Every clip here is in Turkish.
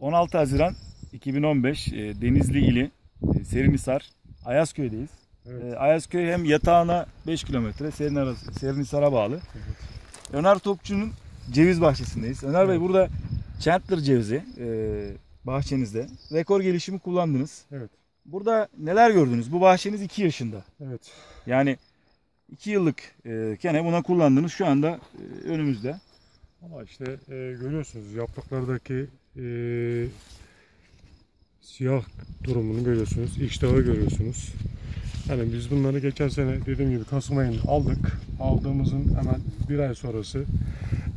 16 Haziran 2015 e, Denizli ili e, Serinhisar Ayazköy'deyiz. Evet. E, Ayazköy hem yatağına 5 kilometre Serinhisar'a bağlı. Öner Topçu'nun ceviz bahçesindeyiz. Öner Bey Evet. burada Chandler cevizi e, bahçenizde rekor gelişimi kullandınız. Evet. Burada neler gördünüz? Bu bahçeniz 2 yaşında. Evet. Yani 2 yıllık e, kene buna kullandınız. Şu anda e, önümüzde. Ama işte e, görüyorsunuz yapraklardaki e, siyah durumunu görüyorsunuz. İştahı görüyorsunuz. Yani biz bunları geçen sene dediğim gibi Kasım ayında aldık. Aldığımızın hemen bir ay sonrası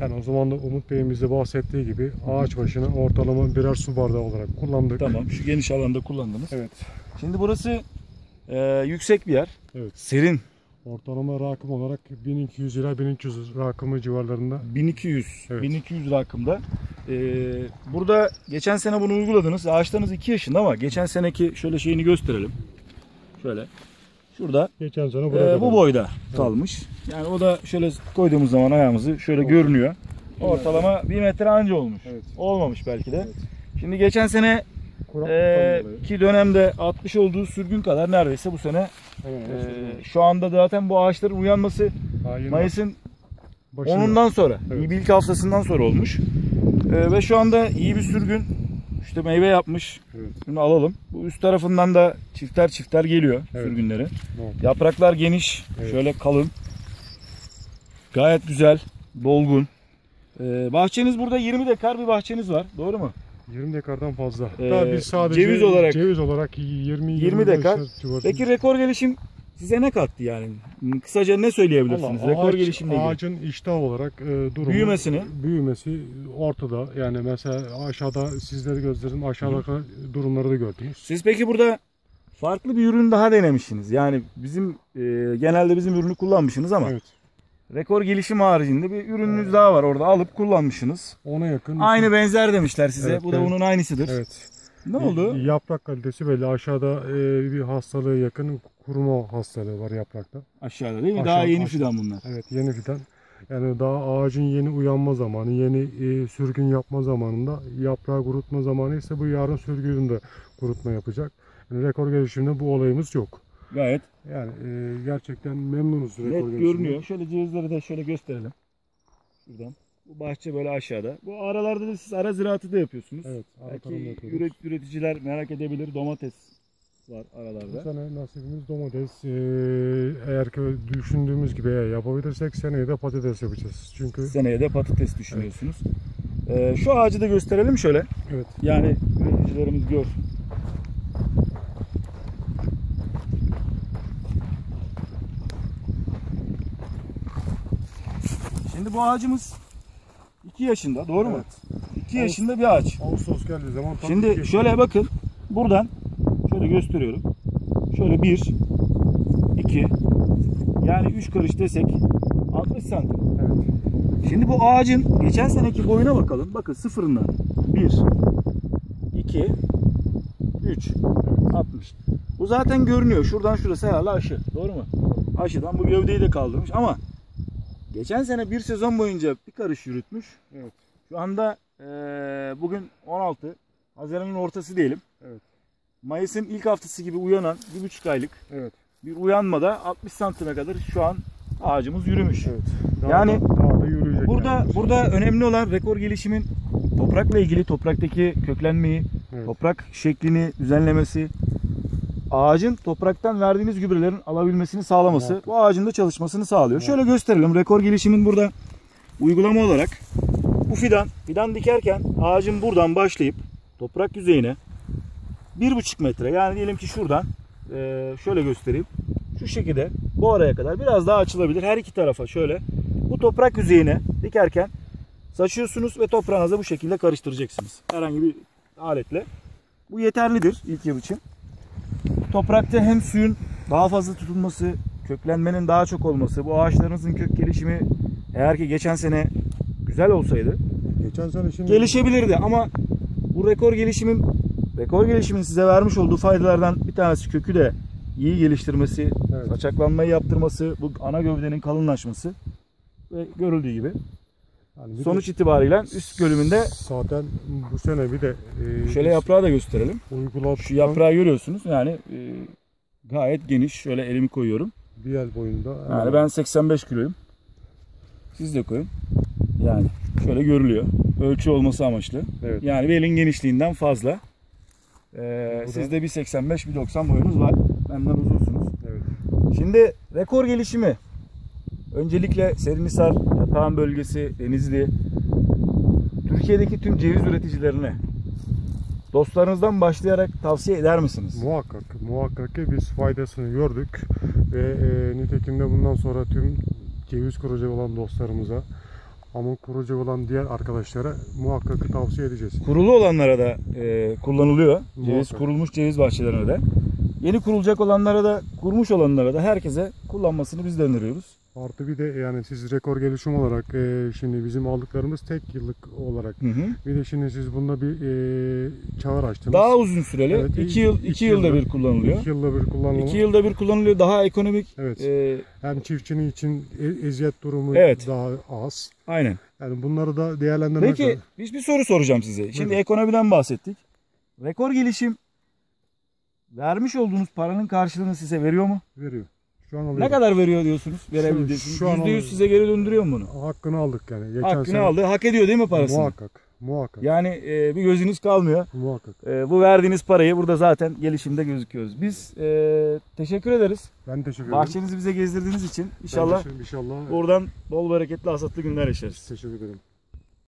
yani o zaman da Umut Bey'in bize bahsettiği gibi ağaç başına ortalama birer su bardağı olarak kullandık. Tamam. Şu geniş alanda kullandınız. Evet. Şimdi burası e, yüksek bir yer. Evet. Serin. Ortalama rakım olarak 1200 ila 1300 rakımı civarlarında. 1200. Evet. 1200 rakımda. E, burada geçen sene bunu uyguladınız. Ağaçlarınız 2 yaşında ama geçen seneki şöyle şeyini gösterelim. Şöyle. Şurada Geçen sene e, burada bu boyda kalmış. Yani o da şöyle koyduğumuz zaman ayağımızı şöyle görünüyor. Ortalama 1 metre anca olmuş. Evet. Olmamış belki de. Evet. Şimdi geçen sene e, ki dönemde 60 olduğu sürgün kadar neredeyse bu sene e, şu anda zaten bu ağaçların uyanması Mayıs'ın Onundan sonra, Evet. ilk haftasından sonra olmuş. Ee, ve şu anda iyi bir sürgün işte meyve yapmış. Evet. Bunu alalım. Bu üst tarafından da çifter çifter geliyor Evet. sürgünleri. Tamam. Yapraklar geniş, Evet. şöyle kalın. Gayet güzel, dolgun. Ee, bahçeniz burada 20 dekar bir bahçeniz var. Doğru mu? 20 dekardan fazla. Ee, Daha biz sadece ceviz olarak- ceviz olarak 20 20 dekar. civarında. Peki rekor gelişim size ne kattı yani? Kısaca ne söyleyebilirsiniz? Vallahi rekor ağaç- gelişimle ilgili. Ağacın iştah olarak e, durumu Büyümesini? büyümesi ortada. Yani mesela aşağıda sizleri gösterdim. Aşağıdaki durumları da gördünüz. Siz peki burada farklı bir ürün daha denemişsiniz. Yani bizim e, genelde bizim ürünü kullanmışsınız ama Evet. Rekor gelişim haricinde bir ürününüz daha var orada alıp kullanmışsınız. Ona yakın. Aynı benzer demişler size. Evet, Bu da evet. bunun aynısıdır. Evet. Ne oldu? Yaprak kalitesi belli. Aşağıda e, bir hastalığı yakın kuruma hastalığı var yaprakta. Aşağıda değil mi? Aşağı- daha yeni aşağı. fidan bunlar. Evet yeni fidan. Yani daha ağacın yeni uyanma zamanı, yeni e, sürgün yapma zamanında, yaprağı kurutma zamanı ise bu yarın sürgününde kurutma yapacak. Yani rekor gelişiminde bu olayımız yok. Gayet Yani e, gerçekten memnunuz net görünüyor. Şöyle cevizleri de şöyle gösterelim. Şuradan. Bu bahçe böyle aşağıda. Bu aralarda da siz ara ziraatı da yapıyorsunuz. Evet, ara Belki yapıyoruz. üret- üreticiler merak edebilir. Domates var Bu aralarda. sene nasibimiz domates. E, eğer ki düşündüğümüz gibi eğer yapabilirsek seneye de patates yapacağız. Çünkü Seneye de patates düşünüyorsunuz. Ee, şu ağacı da gösterelim şöyle. evet Yani üreticilerimiz gör. Şimdi bu ağacımız 2 yaşında doğru mu? Evet. 2 yaşında bir ağaç. Ağustos geldiği zaman tam Şimdi şöyle bakın. Buradan şöyle gösteriyorum. Şöyle 1 2 yani 3 karış desek 60 santim. Evet. Şimdi bu ağacın geçen seneki boyuna bakalım. Bakın sıfırından 1 2 3 60. Bu zaten görünüyor. Şuradan şurası herhalde aşı. Doğru mu? Aşıdan bu gövdeyi de kaldırmış ama geçen sene bir sezon boyunca bir karış yürütmüş. Evet. Şu anda eee, bugün 16 Haziran'ın ortası diyelim. Evet. Mayıs'ın ilk haftası gibi uyanan bir buçuk aylık Evet. bir uyanmada 60 santime kadar şu an ağacımız yürümüş. Evet. Daha Yani da, daha da yürüyecek. Burada yani. burada önemli olan rekor gelişimin toprakla ilgili topraktaki köklenmeyi, Evet. toprak şeklini düzenlemesi, ağacın topraktan verdiğiniz gübrelerin alabilmesini sağlaması, Muhakkak. bu ağacın da çalışmasını sağlıyor. Şöyle gösterelim. Rekor gelişimin burada uygulama olarak bu fidan, fidan dikerken ağacın buradan başlayıp toprak yüzeyine bir buçuk metre yani diyelim ki şuradan eee, şöyle göstereyim. Şu şekilde bu araya kadar biraz daha açılabilir. Her iki tarafa şöyle bu toprak yüzeyine dikerken saçıyorsunuz ve toprağınıza bu şekilde karıştıracaksınız. Herhangi bir aletle. Bu yeterlidir ilk yıl için. Toprakta hem suyun daha fazla tutulması, köklenmenin daha çok olması, bu ağaçlarınızın kök gelişimi eğer ki geçen sene güzel olsaydı Geçen sene şimdi gelişebilirdi ama bu rekor gelişimin rekor gelişimin size vermiş olduğu faydalardan bir tanesi kökü de iyi geliştirmesi, Evet. saçaklanmayı yaptırması, bu ana gövdenin kalınlaşması ve görüldüğü gibi Yani bir Sonuç de itibariyle üst bölümünde zaten bu sene bir de e, şöyle yaprağı da gösterelim. uyguladıktan Şu yaprağı görüyorsunuz. Yani e, gayet geniş. Şöyle elimi koyuyorum. bir el boyunda Yani ben 85 kiloyum. Siz de koyun. Yani şöyle görülüyor. Ölçü olması amaçlı. evet, Yani bir elin genişliğinden fazla. Ee, sizde bir 85 bir 90 boyunuz var. Benden uzunsunuz. evet. Şimdi rekor gelişimi. Öncelikle Serinhisar, Yatağan bölgesi, Denizli, Türkiye'deki tüm ceviz üreticilerine dostlarınızdan başlayarak tavsiye eder misiniz? Muhakkak, muhakkak ki biz faydasını gördük ve e, nitekim de bundan sonra tüm ceviz kuracak olan dostlarımıza ama kuracak olan diğer arkadaşlara muhakkak tavsiye edeceğiz. Kurulu olanlara da e, kullanılıyor. Ceviz Muhakkak. kurulmuş ceviz bahçelerine de. Yeni kurulacak olanlara da, kurmuş olanlara da herkese kullanmasını biz de öneriyoruz. Artı bir de yani siz rekor gelişim olarak e, şimdi bizim aldıklarımız tek yıllık olarak Hı hı. bir de şimdi siz bunda bir e, çağır açtınız. Daha uzun süreli. Evet, 2 yıl iki 2 yılda yılda- bir kullanılıyor. İki yılda bir kullanılma. 2 yılda bir kullanılıyor. Daha ekonomik. Evet. e, Hem çiftçinin için e- eziyet durumu Evet. daha az. aynen. Yani bunları da değerlendirmek Peki lazım. biz bir soru soracağım size. Şimdi Buyurun. ekonomiden bahsettik. Rekor gelişim vermiş olduğunuz paranın karşılığını size veriyor mu? veriyor. Şu an Ne alıyor. kadar veriyor diyorsunuz? Verebildiğiniz. şu an %100 alıyor. size geri döndürüyor mu bunu? Hakkını aldık yani. Geçen Hakkını sene aldı. Hak ediyor değil mi parasını? Muhakkak. Muhakkak. Yani e, bir gözünüz kalmıyor. Muhakkak. E, bu verdiğiniz parayı burada zaten gelişimde gözüküyoruz. Biz e, teşekkür ederiz. Ben teşekkür ederim. Bahçenizi bize gezdirdiğiniz için. İnşallah inşallah buradan bol bereketli hasatlı günler yaşarız. teşekkür ederim.